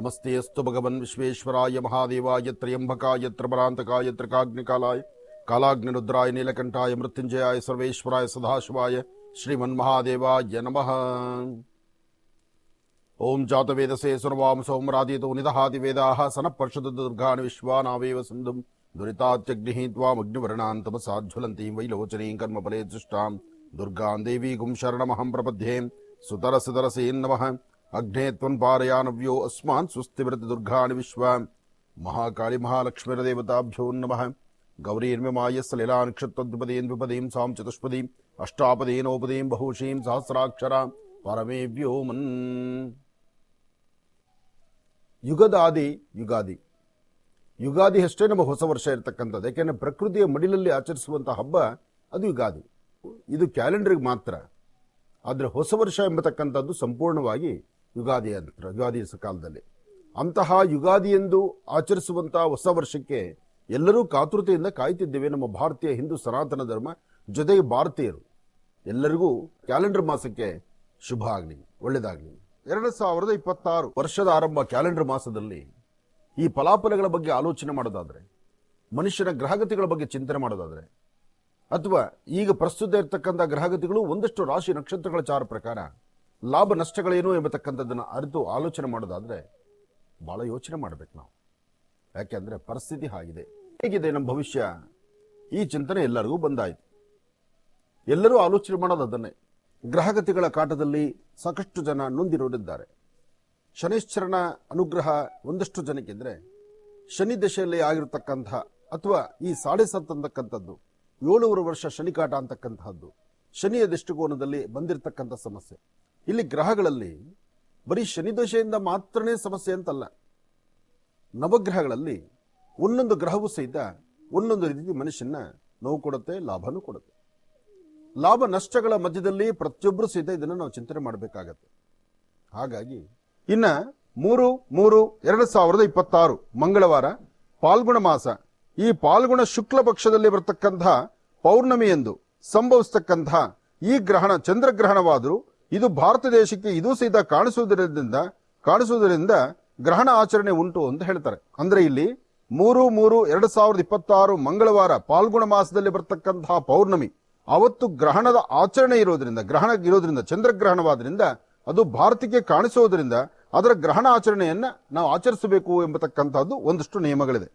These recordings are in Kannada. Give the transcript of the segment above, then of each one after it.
नमस्तेऽस्तु भगवन् विश्वेश्वराय महादेवाय त्र्यम्बकाय त्रिभरान्तकाय त्रिकाग्निकालाय कालाग्निरुद्राय, नीलकण्ठाय मृत्युञ्जयाय सर्वेश्वराय, सदाशिवाय, श्रीमन्महादेवाय नमः। ओम जातवेदसे सुनवाम सोमरादितो निदहाति वेदाः सनः पर्षदुर्गान् विश्वानावेव सिन्धुम्, दुरितात्यग्निः त्वामग्निवर्णान् तपसाज्ज्वलन्तीं वैलोचनीं कर्मफले दृष्टां दुर्गां देवीगुं शरणमहं प्रपद्ये सुतरसुतरसेन् नमः। ನಮಃ ಅಗ್ನೇ ತ್ವನ್ಪಾರಯಾನವ್ಯೋ ಅಸ್ಮಾನ್ ಸುಸ್ತಿವೃತ ದುರ್ಗಾಣಿ ವಿಶ್ವ ಮಹಾಕಾಳಿ ಮಹಾಲಕ್ಷ್ಮೀರದೇವತಾಭ್ಯೋ ನಮಃ ಗೌರೀರ್ಮ್ಯಮಾಯ ಸಲಿಲಾ ನಕ್ಷತ್ರದ್ವಿಪದೀಂ ದ್ವಿಪದೀಂ ಸಾಂ ಚತುಷ್ಪದೀಂ ಅಷ್ಟಾಪದೀನೋಪದೀಂ ಬಹುಶೀಂ ಸಹಸ್ರಾಕ್ಷರ ಪರಮೇ ವ್ಯೋಮನ್ ಯುಗದಾದಿ ಯುಗಾದಿ ಯುಗಾದಿ ಅಷ್ಟೇ ನಮ್ಮ ಹೊಸ ವರ್ಷ ಇರತಕ್ಕಂಥದ್ದು ಯಾಕೆಂದ್ರೆ ಪ್ರಕೃತಿಯ ಮಡಿಲಲ್ಲಿ ಆಚರಿಸುವಂಥ ಹಬ್ಬ ಅದು ಯುಗಾದಿ ಇದು ಕ್ಯಾಲೆಂಡರ್ಗೆ ಮಾತ್ರ ಆದರೆ ಹೊಸ ವರ್ಷ ಎಂಬತಕ್ಕಂಥದ್ದು ಸಂಪೂರ್ಣವಾಗಿ ಯುಗಾದಿ ಅಂತ ಯುಗಾದಿ ಕಾಲದಲ್ಲಿ. ಅಂತಹ ಯುಗಾದಿ ಎಂದು ಆಚರಿಸುವಂಥ ಹೊಸ ವರ್ಷಕ್ಕೆ ಎಲ್ಲರೂ ಕಾತುರತೆಯಿಂದ ಕಾಯ್ತಿದ್ದೇವೆ ನಮ್ಮ ಭಾರತೀಯ ಹಿಂದೂ ಸನಾತನ ಧರ್ಮ ಜೊತೆಗೆ ಭಾರತೀಯರು ಎಲ್ಲರಿಗೂ ಕ್ಯಾಲೆಂಡರ್ ಮಾಸಕ್ಕೆ ಶುಭ ಆಗಲಿ, ಒಳ್ಳೆಯದಾಗಲಿ. ಎರಡು ಸಾವಿರದ ಇಪ್ಪತ್ತಾರು ವರ್ಷದ ಆರಂಭ ಕ್ಯಾಲೆಂಡರ್ ಮಾಸದಲ್ಲಿ ಈ ಫಲಾಫಲಗಳ ಬಗ್ಗೆ ಆಲೋಚನೆ ಮಾಡೋದಾದರೆ, ಮನುಷ್ಯನ ಗ್ರಹಗತಿಗಳ ಬಗ್ಗೆ ಚಿಂತನೆ ಮಾಡೋದಾದರೆ, ಅಥವಾ ಈಗ ಪ್ರಸ್ತುತ ಇರತಕ್ಕಂಥ ಗ್ರಹಗತಿಗಳು ಒಂದಷ್ಟು ರಾಶಿ ನಕ್ಷತ್ರಗಳ ಚಾರ ಪ್ರಕಾರ ಲಾಭ ನಷ್ಟಗಳೇನು ಎಂಬತಕ್ಕಂಥದ್ದನ್ನು ಅರಿತು ಆಲೋಚನೆ ಮಾಡೋದಾದರೆ ಭಾಳ ಯೋಚನೆ ಮಾಡಬೇಕು ನಾವು. ಯಾಕೆಂದರೆ ಪರಿಸ್ಥಿತಿ ಹಾಗಿದೆ. ಹೇಗಿದೆ ನಮ್ಮ ಭವಿಷ್ಯ? ಈ ಚಿಂತನೆ ಎಲ್ಲರಿಗೂ ಬಂದಾಯಿತು. ಎಲ್ಲರೂ ಆಲೋಚನೆ ಮಾಡೋದು ಅದನ್ನೇ. ಗ್ರಹಗತಿಗಳ ಕಾಟದಲ್ಲಿ ಸಾಕಷ್ಟು ಜನ ನೊಂದಿರೋರಿದ್ದಾರೆ. ಶನಿಶ್ಚರನ ಅನುಗ್ರಹ ಒಂದಷ್ಟು ಜನಕ್ಕಿದ್ರೆ ಶನಿ ದಶೆಯಲ್ಲಿ ಆಗಿರತಕ್ಕಂತಹ ಅಥವಾ ಈ ಸಾಡೆ ಸತ್ತು ಅಂತಕ್ಕಂಥದ್ದು, ಏಳುವರೆ ವರ್ಷ ಶನಿಕಾಟ ಅಂತಕ್ಕಂತಹದ್ದು ಶನಿಯ ದೃಷ್ಟಿಕೋನದಲ್ಲಿ ಬಂದಿರತಕ್ಕಂಥ ಸಮಸ್ಯೆ. ಇಲ್ಲಿ ಗ್ರಹಗಳಲ್ಲಿ ಬರೀ ಶನಿ ದಶೆಯಿಂದ ಮಾತ್ರನೇ ಸಮಸ್ಯೆ ಅಂತಲ್ಲ. ನವಗ್ರಹಗಳಲ್ಲಿ ಒಂದೊಂದು ಗ್ರಹವೂ ಸಹಿತ ಒಂದೊಂದು ರೀತಿ ಮನುಷ್ಯನ ನೋವು ಕೊಡುತ್ತೆ, ಲಾಭನೂ ಕೊಡುತ್ತೆ. ಲಾಭ ನಷ್ಟಗಳ ಮಧ್ಯದಲ್ಲಿ ಪ್ರತಿಯೊಬ್ಬರು ಸಹಿತ ಇದನ್ನು ನಾವು ಚಿಂತನೆ ಮಾಡಬೇಕಾಗತ್ತೆ. ಹಾಗಾಗಿ ಇನ್ನ ಮೂರು ಮೂರು, ಎರಡು ಸಾವಿರದ ಇಪ್ಪತ್ತಾರು ಮಂಗಳವಾರ ಪಾಲ್ಗುಣ ಮಾಸ. ಈ ಪಾಲ್ಗುಣ ಶುಕ್ಲ ಪಕ್ಷದಲ್ಲಿ ಬರತಕ್ಕಂತಹ ಪೌರ್ಣಮಿ ಎಂದು ಸಂಭವಿಸತಕ್ಕಂತಹ ಈ ಗ್ರಹಣ, ಚಂದ್ರಗ್ರಹಣವಾದರೂ ಇದು ಭಾರತ ದೇಶಕ್ಕೆ ಇದು ಸಹಿತ ಕಾಣಿಸುವುದರಿಂದ ಕಾಣಿಸುವುದರಿಂದ ಗ್ರಹಣ ಆಚರಣೆ ಉಂಟು ಅಂತ ಹೇಳ್ತಾರೆ. ಅಂದ್ರೆ ಇಲ್ಲಿ ಮೂರು ಮೂರು ಎರಡು ಸಾವಿರದ ಇಪ್ಪತ್ತಾರು ಮಂಗಳವಾರ ಪಾಲ್ಗುಣ ಮಾಸದಲ್ಲಿ ಬರ್ತಕ್ಕಂತಹ ಪೌರ್ಣಮಿ. ಅವತ್ತು ಗ್ರಹಣದ ಆಚರಣೆ ಇರೋದ್ರಿಂದ, ಗ್ರಹಣ ಇರೋದ್ರಿಂದ, ಚಂದ್ರಗ್ರಹಣವಾದ್ರಿಂದ ಅದು ಭಾರತಕ್ಕೆ ಕಾಣಿಸೋದ್ರಿಂದ ಅದರ ಗ್ರಹಣ ಆಚರಣೆಯನ್ನ ನಾವು ಆಚರಿಸಬೇಕು ಎಂಬತಕ್ಕಂತಹದ್ದು ಒಂದಷ್ಟು ನಿಯಮಗಳಿದೆ.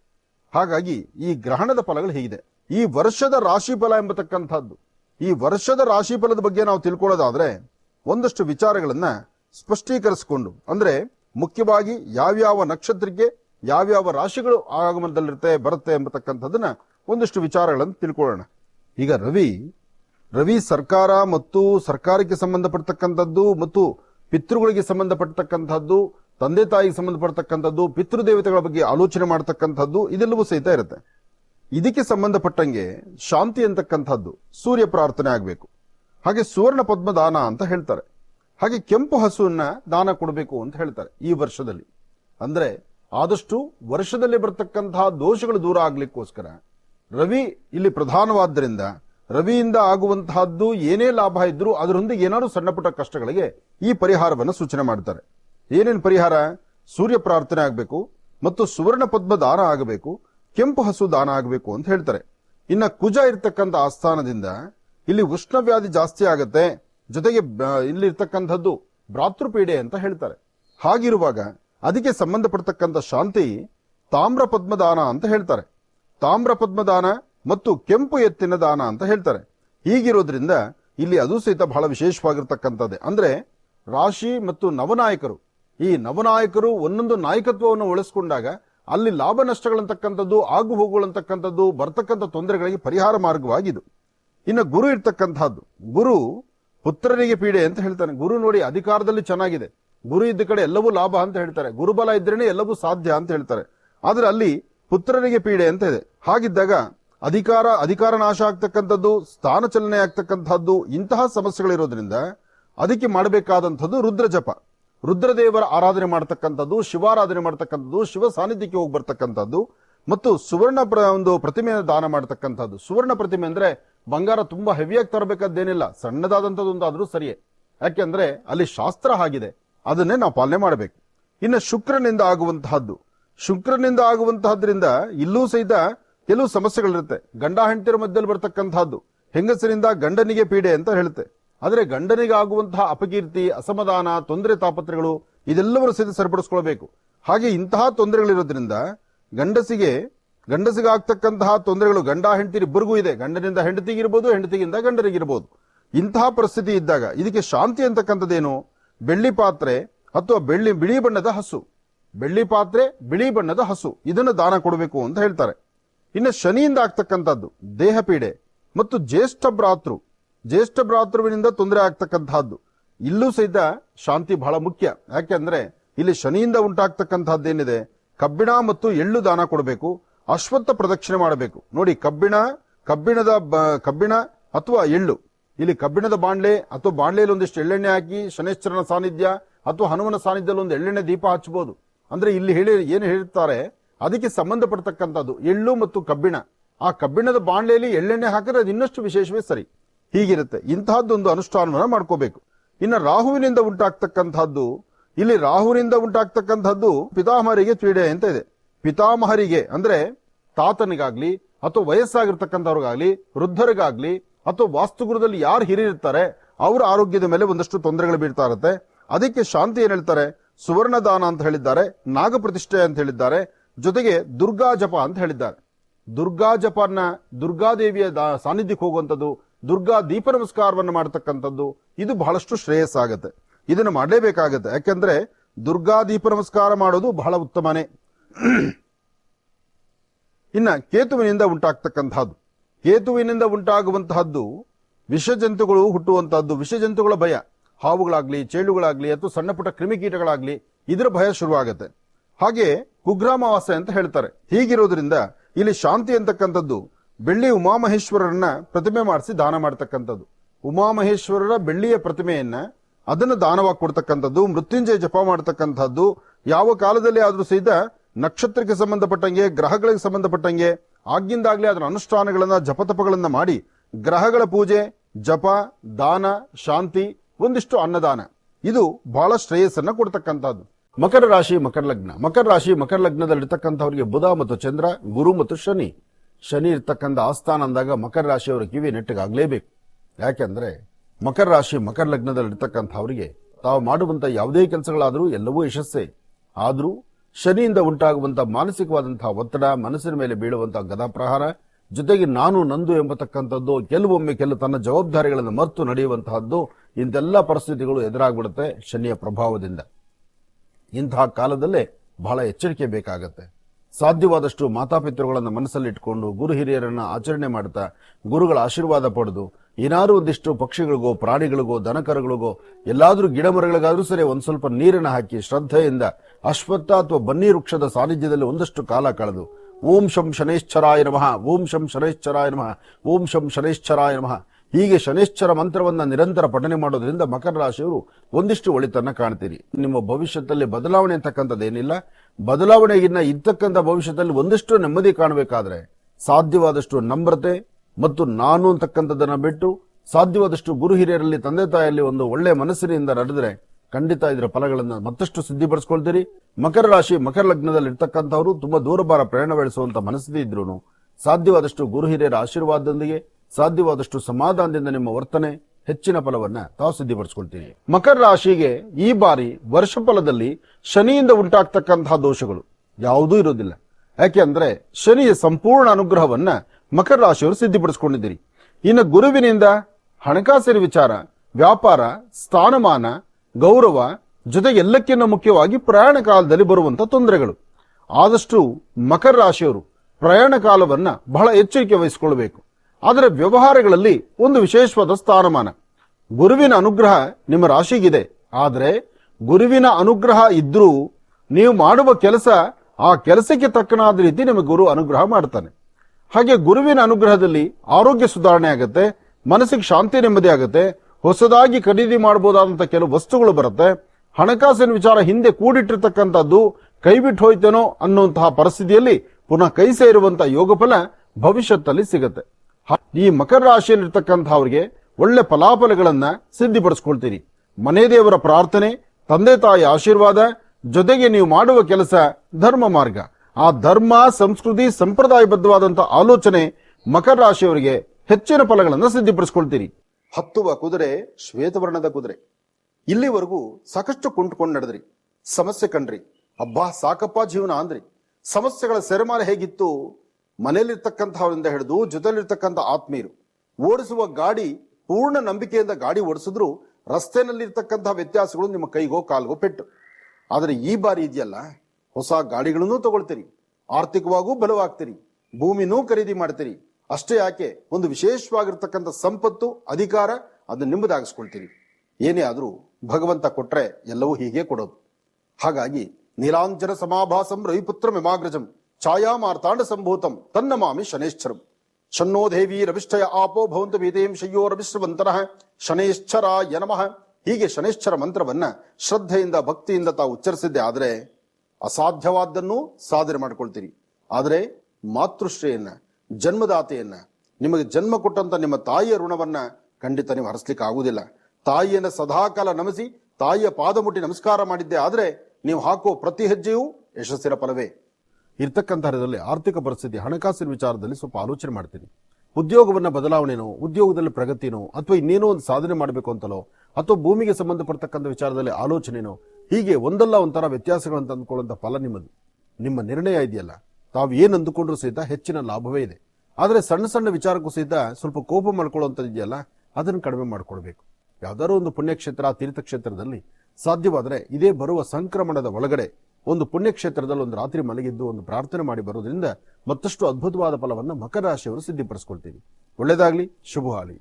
ಹಾಗಾಗಿ ಈ ಗ್ರಹಣದ ಫಲಗಳು ಹೇಗಿದೆ. ಈ ವರ್ಷದ ರಾಶಿಫಲ ಎಂಬತಕ್ಕಂಥದ್ದು ಈ ವರ್ಷದ ರಾಶಿಫಲದ ಬಗ್ಗೆ ನಾವು ತಿಳ್ಕೊಳ್ಳೋದಾದ್ರೆ ಒಂದಷ್ಟು ವಿಚಾರಗಳನ್ನು ಸ್ಪಷ್ಟೀಕರಿಸಿಕೊಂಡು, ಅಂದ್ರೆ ಮುಖ್ಯವಾಗಿ ಯಾವ್ಯಾವ ನಕ್ಷತ್ರಕ್ಕೆ ಯಾವ್ಯಾವ ರಾಶಿಗಳು ಆಗಮನದಲ್ಲಿರುತ್ತೆ, ಬರುತ್ತೆ ಎಂಬತಕ್ಕಂಥದ್ದನ್ನ ಒಂದಷ್ಟು ವಿಚಾರಗಳನ್ನು ತಿಳ್ಕೊಳ್ಳೋಣ. ಈಗ ರವಿ ರವಿ ಸರ್ಕಾರ ಮತ್ತು ಸರ್ಕಾರಕ್ಕೆ ಸಂಬಂಧಪಡ್ತಕ್ಕಂಥದ್ದು ಮತ್ತು ಪಿತೃಗಳಿಗೆ ಸಂಬಂಧಪಟ್ಟತಕ್ಕಂಥದ್ದು ತಂದೆ ತಾಯಿಗೆ ಸಂಬಂಧಪಡ್ತಕ್ಕಂಥದ್ದು, ಪಿತೃದೇವತೆಗಳ ಬಗ್ಗೆ ಆಲೋಚನೆ ಮಾಡತಕ್ಕಂಥದ್ದು, ಇದೆಲ್ಲವೂ ಸಹಿತ ಇರುತ್ತೆ. ಇದಕ್ಕೆ ಸಂಬಂಧಪಟ್ಟಂಗೆ ಶಾಂತಿ ಅಂತಕ್ಕಂಥದ್ದು ಸೂರ್ಯ ಪ್ರಾರ್ಥನೆ ಆಗಬೇಕು. ಹಾಗೆ ಸುವರ್ಣ ಪದ್ಮ ದಾನ ಅಂತ ಹೇಳ್ತಾರೆ. ಹಾಗೆ ಕೆಂಪು ಹಸುವನ್ನ ದಾನ ಕೊಡಬೇಕು ಅಂತ ಹೇಳ್ತಾರೆ ಈ ವರ್ಷದಲ್ಲಿ. ಅಂದ್ರೆ ಆದಷ್ಟು ವರ್ಷದಲ್ಲಿ ಬರ್ತಕ್ಕಂತಹ ದೋಷಗಳು ದೂರ ಆಗ್ಲಿಕ್ಕೋಸ್ಕರ ರವಿ ಇಲ್ಲಿ ಪ್ರಧಾನವಾದ್ದರಿಂದ, ರವಿಯಿಂದ ಆಗುವಂತಹದ್ದು ಏನೇ ಲಾಭ ಇದ್ರೂ ಅದರೊಂದಿಗೆ ಏನಾದ್ರು ಸಣ್ಣಪುಟ್ಟ ಕಷ್ಟಗಳಿಗೆ ಈ ಪರಿಹಾರವನ್ನು ಸೂಚನೆ ಮಾಡ್ತಾರೆ. ಏನೇನು ಪರಿಹಾರ? ಸೂರ್ಯ ಪ್ರಾರ್ಥನೆ ಆಗಬೇಕು ಮತ್ತು ಸುವರ್ಣ ಪದ್ಮ ದಾನ ಆಗಬೇಕು, ಕೆಂಪು ಹಸು ದಾನ ಆಗಬೇಕು ಅಂತ ಹೇಳ್ತಾರೆ. ಇನ್ನ ಕುಜ ಇರತಕ್ಕಂಥ ಆಸ್ಥಾನದಿಂದ ಇಲ್ಲಿ ಉಷ್ಣವ್ಯಾಧಿ ಜಾಸ್ತಿ ಆಗುತ್ತೆ. ಜೊತೆಗೆ ಬ- ಇಲ್ಲಿ ಇರ್ತಕ್ಕಂಥದ್ದು ಭ್ರಾತೃಪೀಡೆ ಅಂತ ಹೇಳ್ತಾರೆ. ಹಾಗಿರುವಾಗ ಅದಕ್ಕೆ ಸಂಬಂಧಪಡ್ತಕ್ಕಂಥ ಶಾಂತಿ ತಾಮ್ರ ಪದ್ಮದಾನ ಅಂತ ಹೇಳ್ತಾರೆ. ತಾಮ್ರ ಪದ್ಮದಾನ ಮತ್ತು ಕೆಂಪು ಎತ್ತಿನ ದಾನ ಅಂತ ಹೇಳ್ತಾರೆ. ಹೀಗಿರೋದ್ರಿಂದ ಇಲ್ಲಿ ಅದು ಸಹಿತ ಬಹಳ ವಿಶೇಷವಾಗಿರ್ತಕ್ಕಂಥದ್ದೇ. ಅಂದ್ರೆ ರಾಶಿ ಮತ್ತು ನವನಾಯಕರು. ಈ ನವನಾಯಕರು ಒಂದೊಂದು ನಾಯಕತ್ವವನ್ನು ಉಳಿಸ್ಕೊಂಡಾಗ ಅಲ್ಲಿ ಲಾಭ ನಷ್ಟಗಳಂತಕ್ಕಂಥದ್ದು ಆಗು ಹೋಗುಗಳಂತಕ್ಕಂಥದ್ದು ಬರ್ತಕ್ಕಂಥ ತೊಂದರೆಗಳಿಗೆ ಪರಿಹಾರ ಮಾರ್ಗವಾಗಿದು ಇನ್ನು ಗುರು ಇರ್ತಕ್ಕಂಥದ್ದು. ಗುರು ಪುತ್ರನಿಗೆ ಪೀಡೆ ಅಂತ ಹೇಳ್ತಾನೆ ಗುರು ನೋಡಿ ಅಧಿಕಾರದಲ್ಲಿ ಚೆನ್ನಾಗಿದೆ. ಗುರು ಇದ್ದ ಕಡೆ ಎಲ್ಲವೂ ಲಾಭ ಅಂತ ಹೇಳ್ತಾರೆ. ಗುರುಬಲ ಇದ್ರೇನೆ ಎಲ್ಲವೂ ಸಾಧ್ಯ ಅಂತ ಹೇಳ್ತಾರೆ. ಆದ್ರೆ ಅಲ್ಲಿ ಪುತ್ರನಿಗೆ ಪೀಡೆ ಅಂತ ಇದೆ. ಹಾಗಿದ್ದಾಗ ಅಧಿಕಾರ ಅಧಿಕಾರ ನಾಶ ಆಗ್ತಕ್ಕಂಥದ್ದು, ಸ್ಥಾನ ಚಲನೆ ಆಗ್ತಕ್ಕಂಥದ್ದು, ಇಂತಹ ಸಮಸ್ಯೆಗಳಿರೋದ್ರಿಂದ ಅದಕ್ಕೆ ಮಾಡಬೇಕಾದಂಥದ್ದು ರುದ್ರ ಜಪ ರುದ್ರದೇವರ ಆರಾಧನೆ ಮಾಡ್ತಕ್ಕಂಥದ್ದು, ಶಿವಾರಾಧನೆ ಮಾಡ್ತಕ್ಕಂಥದ್ದು, ಶಿವ ಸಾನ್ನಿಧ್ಯಕ್ಕೆ ಹೋಗಿ ಬರ್ತಕ್ಕಂಥದ್ದು ಮತ್ತು ಸುವರ್ಣ ಪ್ರ- ಒಂದು ಪ್ರತಿಮೆಯನ್ನು ದಾನ ಮಾಡತಕ್ಕಂಥದ್ದು. ಸುವರ್ಣ ಪ್ರತಿಮೆ ಅಂದರೆ ಬಂಗಾರ ತುಂಬಾ ಹೆವಿಯಾಗಿ ತರಬೇಕಾದ್ದೇನಿಲ್ಲ. ಸಣ್ಣದಾದಂಥದ್ದು ಒಂದಾದರೂ ಸರಿಯೇ. ಯಾಕೆಂದ್ರೆ ಅಲ್ಲಿ ಶಾಸ್ತ್ರ ಆಗಿದೆ. ಅದನ್ನೇ ನಾವು ಪಾಲನೆ ಮಾಡಬೇಕು. ಇನ್ನು ಶುಕ್ರನಿಂದ ಆಗುವಂತಹದ್ದು. ಶುಕ್ರನಿಂದ ಆಗುವಂತಹದ್ರಿಂದ ಇಲ್ಲೂ ಸಹಿತ ಕೆಲವು ಸಮಸ್ಯೆಗಳಿರುತ್ತೆ. ಗಂಡ ಹೆಂಡತಿರ ಮಧ್ಯದಲ್ಲಿ ಬರ್ತಕ್ಕಂಥದ್ದು. ಹೆಂಗಸರಿಂದ ಗಂಡನಿಗೆ ಪೀಡೆ ಅಂತ ಹೇಳುತ್ತೆ. ಆದರೆ ಗಂಡನಿಗೆ ಆಗುವಂತಹ ಅಪಕೀರ್ತಿ, ಅಸಮಾಧಾನ, ತೊಂದರೆ ತಾಪತ್ರಗಳು ಇದೆಲ್ಲವರೂ ಸಹಿತ ಸರಿಪಡಿಸ್ಕೊಳ್ಬೇಕು. ಹಾಗೆ ಇಂತಹ ತೊಂದರೆಗಳಿರೋದ್ರಿಂದ ಗಂಡಸಿಗೆ ಗಂಡಸಿಗೆ ಆಗ್ತಕ್ಕಂತಹ ತೊಂದರೆಗಳು, ಗಂಡ, ಹೆಂಡತಿ ಇಬ್ಬರಿಗೂ ಇದೆ. ಗಂಡನಿಂದ ಹೆಂಡತಿಗಿರ್ಬೋದು ಹೆಂಡತಿಗಿಂದ ಗಂಡನಿಗಿರ್ಬೋದು ಇಂತಹ ಪರಿಸ್ಥಿತಿ ಇದ್ದಾಗ ಇದಕ್ಕೆ ಶಾಂತಿ ಅಂತಕ್ಕಂಥದ್ದೇನು? ಬೆಳ್ಳಿ ಪಾತ್ರೆ ಅಥವಾ ಬೆಳ್ಳಿ, ಬಿಳಿ ಬಣ್ಣದ ಹಸು. ಬೆಳ್ಳಿ ಪಾತ್ರೆ, ಬಿಳಿ ಬಣ್ಣದ ಹಸು. ಇದನ್ನು ದಾನ ಕೊಡಬೇಕು ಅಂತ ಹೇಳ್ತಾರೆ. ಇನ್ನು ಶನಿಯಿಂದ ಆಗ್ತಕ್ಕಂಥದ್ದು ದೇಹ ಪೀಡೆ ಮತ್ತು ಜ್ಯೇಷ್ಠ ಭ್ರಾತೃ. ಜ್ಯೇಷ್ಠ ಭ್ರಾತೃವಿನಿಂದ ತೊಂದರೆ ಆಗ್ತಕ್ಕಂತಹದ್ದು ಇಲ್ಲೂ ಸಹಿತ ಶಾಂತಿ ಬಹಳ ಮುಖ್ಯ. ಯಾಕೆಂದ್ರೆ ಇಲ್ಲಿ ಶನಿಯಿಂದ ಉಂಟಾಗ್ತಕ್ಕಂತಹದ್ದೇನಿದೆ ಕಬ್ಬಿಣ ಮತ್ತು ಎಳ್ಳು ದಾನ ಕೊಡಬೇಕು ಅಶ್ವತ್ಥ ಪ್ರದಕ್ಷಿಣೆ ಮಾಡಬೇಕು. ನೋಡಿ, ಕಬ್ಬಿಣ, ಕಬ್ಬಿಣದ ಕಬ್ಬಿಣ ಅಥವಾ ಎಳ್ಳು. ಇಲ್ಲಿ ಕಬ್ಬಿಣದ ಬಾಣ್ಲೆ ಅಥವಾ ಬಾಂಡ್ಲೆಯಲ್ಲಿ ಒಂದಿಷ್ಟು ಎಳ್ಳೆಣ್ಣೆ ಹಾಕಿ, ಶನೇಶ್ವರನ ಸಾನ್ನಿಧ್ಯ ಅಥವಾ ಹನುಮನ ಸಾನ್ನಿಧ್ಯದಲ್ಲಿ ಒಂದು ಎಳ್ಳೆಣ್ಣೆ ದೀಪ ಹಚ್ಚಬಹುದು. ಅಂದ್ರೆ ಇಲ್ಲಿ ಹೇಳಿ, ಏನು ಹೇಳುತ್ತಾರೆ ಅದಕ್ಕೆ ಸಂಬಂಧಪಡ್ತಕ್ಕಂಥದ್ದು ಎಳ್ಳು ಮತ್ತು ಕಬ್ಬಿಣ. ಆ ಕಬ್ಬಿಣದ ಬಾಣ್ಲೆಯಲ್ಲಿ ಎಳ್ಳೆಣ್ಣೆ ಹಾಕಿದ್ರೆ ಅದು ಇನ್ನಷ್ಟು ವಿಶೇಷವೇ ಸರಿ. ಹೀಗಿರುತ್ತೆ. ಇಂತಹದ್ದೊಂದು ಅನುಷ್ಠಾನವನ್ನು ಮಾಡ್ಕೋಬೇಕು. ಇನ್ನು ರಾಹುವಿನಿಂದ ಉಂಟಾಗ್ತಕ್ಕಂಥದ್ದು ಇಲ್ಲಿ ರಾಹುವಿನಿಂದ ಉಂಟಾಗ್ತಕ್ಕಂಥದ್ದು ಪಿತಾಮಹರಿಗೆ ಪೀಡೆ ಅಂತ ಇದೆ. ಪಿತಾಮಹರಿಗೆ ಅಂದ್ರೆ ತಾತನಿಗಾಗ್ಲಿ ಅಥವಾ ವಯಸ್ಸಾಗಿರ್ತಕ್ಕಂಥವ್ರಿಗಾಗ್ಲಿ, ವೃದ್ಧರಿಗಾಗ್ಲಿ ಅಥವಾ ವಾಸ್ತುಗುರದಲ್ಲಿ ಯಾರು ಹಿರಿಯಿರ್ತಾರೆ ಅವರ ಆರೋಗ್ಯದ ಮೇಲೆ ಒಂದಷ್ಟು ತೊಂದರೆಗಳು ಬೀಳ್ತಾ ಇರುತ್ತೆ. ಅದಕ್ಕೆ ಶಾಂತಿ ಏನ್ ಹೇಳ್ತಾರೆ? ಸುವರ್ಣದಾನ ಅಂತ ಹೇಳಿದ್ದಾರೆ ನಾಗ ಪ್ರತಿಷ್ಠೆ ಅಂತ ಹೇಳಿದ್ದಾರೆ, ಜೊತೆಗೆ ದುರ್ಗಾ ಜಪ ಅಂತ ಹೇಳಿದ್ದಾರೆ. ದುರ್ಗಾ ಜಪನ ದುರ್ಗಾದೇವಿಯ ಸಾನ್ನಿಧ್ಯಕ್ಕೆ ಹೋಗುವಂಥದ್ದು, ದುರ್ಗಾ ದೀಪ ನಮಸ್ಕಾರವನ್ನು ಮಾಡತಕ್ಕಂಥದ್ದು, ಇದು ಬಹಳಷ್ಟು ಶ್ರೇಯಸ್ಸಾಗತ್ತೆ. ಇದನ್ನು ಮಾಡಲೇಬೇಕಾಗತ್ತೆ. ಯಾಕೆಂದ್ರೆ ದುರ್ಗಾದೀಪ ನಮಸ್ಕಾರ ಮಾಡೋದು ಬಹಳ ಉತ್ತಮನೇ. ಇನ್ನ ಕೇತುವಿನಿಂದ ಉಂಟಾಗ್ತಕ್ಕಂಥದ್ದು. ಕೇತುವಿನಿಂದ ಉಂಟಾಗುವಂತಹದ್ದು ವಿಷಜಂತುಗಳು ಹುಟ್ಟುವಂತಹದ್ದು. ವಿಷಜಂತುಗಳ ಭಯ. ಹಾವುಗಳಾಗ್ಲಿ, ಚೇಳುಗಳಾಗ್ಲಿ, ಅಥವಾ ಸಣ್ಣ ಪುಟ್ಟ ಕ್ರಿಮಿಕೀಟಗಳಾಗ್ಲಿ, ಇದರ ಭಯ ಶುರುವಾಗುತ್ತೆ. ಹಾಗೆ ಕುಗ್ರಾಮವಾಸ ಅಂತ ಹೇಳ್ತಾರೆ. ಹೀಗಿರೋದ್ರಿಂದ ಇಲ್ಲಿ ಶಾಂತಿ ಅಂತಕ್ಕಂಥದ್ದು ಬೆಳ್ಳಿ ಉಮಾಮಹೇಶ್ವರರನ್ನ ಪ್ರತಿಮೆ ಮಾಡಿಸಿ ದಾನ ಮಾಡತಕ್ಕಂಥದ್ದು. ಉಮಾಮಹೇಶ್ವರರ ಬೆಳ್ಳಿಯ ಪ್ರತಿಮೆಯನ್ನ ಅದನ್ನು ದಾನವಾಗಿ ಕೊಡ್ತಕ್ಕಂಥದ್ದು, ಮೃತ್ಯುಂಜಯ ಜಪ ಮಾಡತಕ್ಕಂಥದ್ದು, ಯಾವ ಕಾಲದಲ್ಲಿ ಆದರೂ ಸಹಿತ ನಕ್ಷತ್ರಕ್ಕೆ ಸಂಬಂಧಪಟ್ಟಂಗೆ, ಗ್ರಹಗಳಿಗೆ ಸಂಬಂಧಪಟ್ಟಂಗೆ, ಆಗಿಂದಾಗ್ಲೇ ಅದರ ಅನುಷ್ಠಾನಗಳನ್ನು, ಜಪತಪಗಳನ್ನು ಮಾಡಿ ಗ್ರಹಗಳ ಪೂಜೆ, ಜಪ, ದಾನ, ಶಾಂತಿ, ಒಂದಿಷ್ಟು ಅನ್ನದಾನ. ಇದು ಬಹಳ ಶ್ರೇಯಸ್ಸನ್ನ ಕೊಡ್ತಕ್ಕಂಥದ್ದು. ಮಕರ ರಾಶಿ, ಮಕರ ಲಗ್ನ. ಮಕರ ರಾಶಿ, ಮಕರ ಲಗ್ನದಲ್ಲಿರ್ತಕ್ಕಂಥವ್ರಿಗೆ ಬುಧ ಮತ್ತು ಚಂದ್ರ, ಗುರು ಮತ್ತು ಶನಿ. ಶನಿ ಇರ್ತಕ್ಕಂಥ ಆಸ್ಥಾನ ಅಂದಾಗ ಮಕರ ರಾಶಿಯವರ ಕಿವಿ ನೆಟ್ಟಗಾಗಲೇಬೇಕು. ಯಾಕೆಂದ್ರೆ ಮಕರ ರಾಶಿ, ಮಕರ ಲಗ್ನದಲ್ಲಿರ್ತಕ್ಕಂಥವರಿಗೆ ತಾವು ಮಾಡುವಂಥ ಯಾವುದೇ ಕೆಲಸಗಳಾದರೂ ಎಲ್ಲವೂ ಯಶಸ್ಸೇ. ಆದರೂ ಶನಿಯಿಂದ ಉಂಟಾಗುವಂಥ ಮಾನಸಿಕವಾದಂತಹ ಒತ್ತಡ, ಮನಸ್ಸಿನ ಮೇಲೆ ಬೀಳುವಂಥ ಗದಾಪ್ರಹಾರ, ಜೊತೆಗೆ ನಾನು ನಂದು ಎಂಬತಕ್ಕಂಥದ್ದು ಕೆಲವೊಮ್ಮೆ ಕೆಲವು ತನ್ನ ಜವಾಬ್ದಾರಿಗಳನ್ನು ಮರೆತು ನಡೆಯುವಂತಹದ್ದು ಇಂತೆಲ್ಲ ಪರಿಸ್ಥಿತಿಗಳು ಎದುರಾಗ್ಬಿಡುತ್ತೆ ಶನಿಯ ಪ್ರಭಾವದಿಂದ. ಇಂತಹ ಕಾಲದಲ್ಲೇ ಬಹಳ ಎಚ್ಚರಿಕೆ ಬೇಕಾಗತ್ತೆ. ಸಾಧ್ಯವಾದಷ್ಟು ಮಾತಾಪಿತೃಗಳನ್ನು ಮನಸ್ಸಲ್ಲಿಟ್ಕೊಂಡು ಗುರು ಹಿರಿಯರನ್ನು ಆಚರಣೆ ಮಾಡುತ್ತಾ ಗುರುಗಳ ಆಶೀರ್ವಾದ ಪಡೆದು ಏನಾದ್ರೂ ಒಂದಿಷ್ಟು ಪಕ್ಷಿಗಳಿಗೋ, ಪ್ರಾಣಿಗಳಿಗೋ, ದನಕರುಗಳಿಗೋ, ಎಲ್ಲಾದರೂ ಗಿಡ ಮರಗಳಿಗಾದರೂ ಸರಿ ಒಂದು ಸ್ವಲ್ಪ ನೀರನ್ನು ಹಾಕಿ ಶ್ರದ್ಧೆಯಿಂದ ಅಶ್ವತ್ಥ ಅಥವಾ ಬನ್ನಿ ವೃಕ್ಷದ ಸಾನ್ನಿಧ್ಯದಲ್ಲಿ ಒಂದಷ್ಟು ಕಾಲ ಕಳೆದು, ಓಂ ಶಂ ಶನೇಶ್ವರಾಯ ನಮಃ, ಓಂ ಶಂ ಶನೇಶ್ವರಾಯ ನಮಃ, ಓಂ ಶಂ ಶನೇಶ್ವರಾಯ ನಮಃ, ಹೀಗೆ ಶನೇಶ್ವರ ಮಂತ್ರವನ್ನು ನಿರಂತರ ಪಠನೆ ಮಾಡೋದ್ರಿಂದ ಮಕರ ರಾಶಿಯವರು ಒಂದಿಷ್ಟು ಒಳಿತನ್ನು ಕಾಣ್ತೀರಿ. ನಿಮ್ಮ ಭವಿಷ್ಯದಲ್ಲಿ ಬದಲಾವಣೆ ಅಂತಕ್ಕಂಥದ್ದೇನಿಲ್ಲ. ಬದಲಾವಣೆಗಿನ್ನ ಇರ್ತಕ್ಕಂಥ ಭವಿಷ್ಯದಲ್ಲಿ ಒಂದಿಷ್ಟು ನೆಮ್ಮದಿ ಕಾಣಬೇಕಾದ್ರೆ ಸಾಧ್ಯವಾದಷ್ಟು ನಮ್ರತೆ ಮತ್ತು ನಾನು ಅಂತಕ್ಕಂಥದ್ದನ್ನು ಬಿಟ್ಟು ಸಾಧ್ಯವಾದಷ್ಟು ಗುರು ಹಿರಿಯರಲ್ಲಿ ತಂದೆ ತಾಯಿಯಲ್ಲಿ ಒಂದು ಒಳ್ಳೆ ಮನಸ್ಸಿನಿಂದ ನಡೆದರೆ ಖಂಡಿತ ಇದರ ಫಲಗಳನ್ನು ಮತ್ತಷ್ಟು ಸಿದ್ಧಿಪಡಿಸ್ಕೊಳ್ತೀರಿ. ಮಕರ ರಾಶಿ ಮಕರ ಲಗ್ನದಲ್ಲಿ ಇರ್ತಕ್ಕಂಥವರು ತುಂಬಾ ದೂರಭಾರ ಪ್ರಯಾಣ ಬೆಳೆಸುವಂತ ಮನಸ್ಥಿತಿ ಇದ್ರು ಸಾಧ್ಯವಾದಷ್ಟು ಗುರು ಹಿರಿಯರ ಆಶೀರ್ವಾದದೊಂದಿಗೆ, ಸಾಧ್ಯವಾದಷ್ಟು ಸಮಾಧಾನದಿಂದ ನಿಮ್ಮ ವರ್ತನೆ, ಹೆಚ್ಚಿನ ಫಲವನ್ನ ತಾವು ಸಿದ್ಧಿಪಡಿಸ್ಕೊಳ್ತೀರಿ. ಮಕರ ರಾಶಿಗೆ ಈ ಬಾರಿ ವರ್ಷ ಫಲದಲ್ಲಿ ಶನಿಯಿಂದ ಉಂಟಾಗ್ತಕ್ಕಂತಹ ದೋಷಗಳು ಯಾವುದೂ ಇರೋದಿಲ್ಲ ಯಾಕೆ ಅಂದ್ರೆ ಶನಿಯ ಸಂಪೂರ್ಣ ಅನುಗ್ರಹವನ್ನ ಮಕರ ರಾಶಿಯವರು ಸಿದ್ಧಿಪಡಿಸಿಕೊಂಡಿದ್ದೀರಿ. ಇನ್ನು ಗುರುವಿನಿಂದ ಹಣಕಾಸಿನ ವಿಚಾರ, ವ್ಯಾಪಾರ, ಸ್ಥಾನಮಾನ, ಗೌರವ ಜೊತೆಗೆ ಎಲ್ಲಕ್ಕಿಂತ ಮುಖ್ಯವಾಗಿ ಪ್ರಯಾಣ ಕಾಲದಲ್ಲಿ ಬರುವಂತ ತೊಂದರೆಗಳು. ಆದಷ್ಟು ಮಕರ ರಾಶಿಯವರು ಪ್ರಯಾಣ ಕಾಲವನ್ನ ಬಹಳ ಎಚ್ಚರಿಕೆ ವಹಿಸಿಕೊಳ್ಳಬೇಕು. ಆದರೆ ವ್ಯವಹಾರಗಳಲ್ಲಿ ಒಂದು ವಿಶೇಷವಾದ ಸ್ಥಾನಮಾನ. ಗುರುವಿನ ಅನುಗ್ರಹ ನಿಮ್ಮ ರಾಶಿಗಿದೆ. ಆದರೆ ಗುರುವಿನ ಅನುಗ್ರಹ ಇದ್ರೂ ನೀವು ಮಾಡುವ ಕೆಲಸ ಆ ಕೆಲಸಕ್ಕೆ ತಕ್ಕನಾದ ರೀತಿ ನಿಮಗೆ ಗುರು ಅನುಗ್ರಹ ಮಾಡ್ತಾನೆ. ಹಾಗೆ ಗುರುವಿನ ಅನುಗ್ರಹದಲ್ಲಿ ಆರೋಗ್ಯ ಸುಧಾರಣೆ ಆಗುತ್ತೆ, ಮನಸ್ಸಿಗೆ ಶಾಂತಿ ನೆಮ್ಮದಿ ಆಗುತ್ತೆ, ಹೊಸದಾಗಿ ಖರೀದಿ ಮಾಡಬಹುದಾದಂತ ಕೆಲವು ವಸ್ತುಗಳು ಬರುತ್ತೆ. ಹಣಕಾಸಿನ ವಿಚಾರ ಹಿಂದೆ ಕೂಡಿಟ್ಟಿರ್ತಕ್ಕಂಥದ್ದು ಕೈ ಬಿಟ್ಟು ಹೋಯ್ತೇನೋ ಅನ್ನುವಂತಹ ಪರಿಸ್ಥಿತಿಯಲ್ಲಿ ಪುನಃ ಕೈ ಸೇರುವಂತಹ ಯೋಗಫಲ ಭವಿಷ್ಯತ್ತಲ್ಲಿ ಸಿಗುತ್ತೆ. ಈ ಮಕರ ರಾಶಿಯಲ್ಲಿರ್ತಕ್ಕಂಥವ್ರಿಗೆ ಒಳ್ಳೆ ಫಲಾಫಲಗಳನ್ನ ಸಿದ್ಧಿಪಡಿಸ್ಕೊಳ್ತೀರಿ. ಮನೆ ದೇವರ ಪ್ರಾರ್ಥನೆ, ತಂದೆ ತಾಯಿ ಆಶೀರ್ವಾದ, ಜೊತೆಗೆ ನೀವು ಮಾಡುವ ಕೆಲಸ ಧರ್ಮ ಮಾರ್ಗ. ಆ ಧರ್ಮ, ಸಂಸ್ಕೃತಿ ಸಂಪ್ರದಾಯಬದ್ಧವಾದಂತಹ ಆಲೋಚನೆ ಮಕರ ರಾಶಿಯವರಿಗೆ ಹೆಚ್ಚಿನ ಫಲಗಳನ್ನು ಸಿದ್ಧಿಪಡಿಸ್ಕೊಳ್ತೀರಿ. ಹತ್ತುವ ಕುದುರೆ, ಶ್ವೇತವರ್ಣದ ಕುದುರೆ. ಇಲ್ಲಿವರೆಗೂ ಸಾಕಷ್ಟು ಕುಂಟುಕೊಂಡು ನಡೆದ್ರಿ. ಸಮಸ್ಯೆ ಕಂಡ್ರಿ. ಅಬ್ಬಾ, ಸಾಕಪ್ಪ ಜೀವನ ಅಂದ್ರಿ. ಸಮಸ್ಯೆಗಳ ಸೆರೆಮಾಲೆ ಹೇಗಿತ್ತು? ಮನೆಯಲ್ಲಿರ್ತಕ್ಕಂಥವರಿಂದ ಹಿಡಿದು ಜೊತೆಯಲ್ಲಿರ್ತಕ್ಕಂಥ ಆತ್ಮೀಯರು. ಓಡಿಸುವ ಗಾಡಿ, ಪೂರ್ಣ ನಂಬಿಕೆಯಿಂದ ಗಾಡಿ ಓಡಿಸಿದ್ರು ರಸ್ತೆಯಲ್ಲಿರ್ತಕ್ಕಂಥ ವ್ಯತ್ಯಾಸಗಳು ನಿಮ್ಮ ಕೈಗೋ, ಕಾಲ್ಗೋ ಪೆಟ್ಟು. ಆದರೆ ಈ ಬಾರಿ ಇದೆಯಲ್ಲ? ಹೊಸ ಗಾಡಿಗಳನ್ನು ತಗೊಳ್ತೀರಿ. ಆರ್ಥಿಕವಾಗೂ ಬಲವಾಗ್ತೀರಿ. ಭೂಮಿನೂ ಖರೀದಿ ಮಾಡ್ತೀರಿ. ಅಷ್ಟೇ ಯಾಕೆ? ಒಂದು ವಿಶೇಷವಾಗಿರ್ತಕ್ಕಂಥ ಸಂಪತ್ತು, ಅಧಿಕಾರ ಅದನ್ನ ನಿಮ್ಮದಾಗಿಸ್ಕೊಳ್ತೀರಿ. ಏನೇ ಆದರೂ ಭಗವಂತ ಕೊಟ್ರೆ ಎಲ್ಲವೂ ಹೀಗೆ ಕೊಡೋದು. ಹಾಗಾಗಿ ನೀಲಾಂಜನ ಸಮಾಭಾಸಂ ರವಿಪುತ್ರ ಮಿಮಾಗ್ರಜಂ ಛಾಯಾ ಮಾರ್ತಾಂಡ ಸಂಭೂತಂ ತನ್ನ ಮಾಮಿ ಶನೇಶ್ಚರಂ. ಶನ್ನೋ ದೇವಿ ರವಿಷ್ಠಯ ಆಪೋ ಭವಂತ ವೇದೇಂ ಶಯ್ಯೋ ರವಿಶ್ರವಂತರ ಶನೇಶ್ಚರ ಯನಮಃ ಹೀಗೆ ಶನೇಶ್ಚರ ಮಂತ್ರವನ್ನ ಶ್ರದ್ಧೆಯಿಂದ ಭಕ್ತಿಯಿಂದ ತಾವು ಉಚ್ಚರಿಸಿದ್ದೆ ಆದರೆ ಅಸಾಧ್ಯವಾದ್ದನ್ನು ಸಾಧನೆ ಮಾಡ್ಕೊಳ್ತೀರಿ. ಆದರೆ ಮಾತೃಶ್ರೇಯನ್ನ, ಜನ್ಮದಾತೆಯನ್ನ, ನಿಮಗೆ ಜನ್ಮ ಕೊಟ್ಟಂತ ನಿಮ್ಮ ತಾಯಿಯ ಋಣವನ್ನ ಖಂಡಿತ ನೀವು ಹರಿಸ್ಲಿಕ್ಕೆ ಆಗುವುದಿಲ್ಲ. ತಾಯಿಯನ್ನ ಸದಾಕಾಲ ನಮಿಸಿ, ತಾಯಿಯ ಪಾದ ನಮಸ್ಕಾರ ಮಾಡಿದ್ದೆ ಆದರೆ ನೀವು ಹಾಕುವ ಪ್ರತಿ ಹೆಜ್ಜೆಯೂ ಯಶಸ್ಸಿನ ಫಲವೇ. ಇರ್ತಕ್ಕಂಥ ಹರದಲ್ಲಿ ಆರ್ಥಿಕ ಪರಿಸ್ಥಿತಿ, ಹಣಕಾಸಿನ ವಿಚಾರದಲ್ಲಿ ಸ್ವಲ್ಪ ಆಲೋಚನೆ ಮಾಡ್ತೀನಿ. ಉದ್ಯೋಗವನ್ನ ಬದಲಾವಣೆನೋ, ಉದ್ಯೋಗದಲ್ಲಿ ಪ್ರಗತಿನೋ, ಅಥವಾ ಇನ್ನೇನೋ ಒಂದು ಸಾಧನೆ ಮಾಡಬೇಕು ಅಂತಲೋ, ಅಥವಾ ಭೂಮಿಗೆ ಸಂಬಂಧಪಡ್ತಕ್ಕಂಥ ವಿಚಾರದಲ್ಲಿ ಆಲೋಚನೆನೋ ಹೀಗೆ ಒಂದಲ್ಲ ಒಂಥರ ವ್ಯತ್ಯಾಸಗಳನ್ನು ತಂದುಕೊಳ್ಳುವಂಥ ಫಲ ನಿಮ್ಮದು. ನಿಮ್ಮ ನಿರ್ಣಯ ಇದೆಯಲ್ಲ. ತಾವು ಏನು ಅಂದುಕೊಂಡ್ರೂ ಸಹಿತ ಹೆಚ್ಚಿನ ಲಾಭವೇ ಇದೆ. ಆದರೆ ಸಣ್ಣ ಸಣ್ಣ ವಿಚಾರಕ್ಕೂ ಸಹಿತ ಸ್ವಲ್ಪ ಕೋಪ ಮಾಡ್ಕೊಳ್ಳುವಂಥದ್ದು ಇದೆಯಲ್ಲ, ಅದನ್ನು ಕಡಿಮೆ ಮಾಡಿಕೊಳ್ಬೇಕು. ಯಾವುದಾದ್ರೂ ಒಂದು ಪುಣ್ಯಕ್ಷೇತ್ರ, ತೀರ್ಥಕ್ಷೇತ್ರದಲ್ಲಿ ಸಾಧ್ಯವಾದರೆ ಇದೇ ಬರುವ ಸಂಕ್ರಮಣದ ಒಳಗಡೆ ಒಂದು ಪುಣ್ಯಕ್ಷೇತ್ರದಲ್ಲಿ ಒಂದು ರಾತ್ರಿ ಮಲಗಿದ್ದು ಒಂದು ಪ್ರಾರ್ಥನೆ ಮಾಡಿ ಬರೋದ್ರಿಂದ ಮತ್ತಷ್ಟು ಅದ್ಭುತವಾದ ಫಲವನ್ನು ಮಕರ ರಾಶಿಯವರು ಸಿದ್ಧಿಪಡಿಸ್ಕೊಳ್ತೀವಿ. ಒಳ್ಳೆಯದಾಗಲಿ ಶುಭ ಆಗಲಿ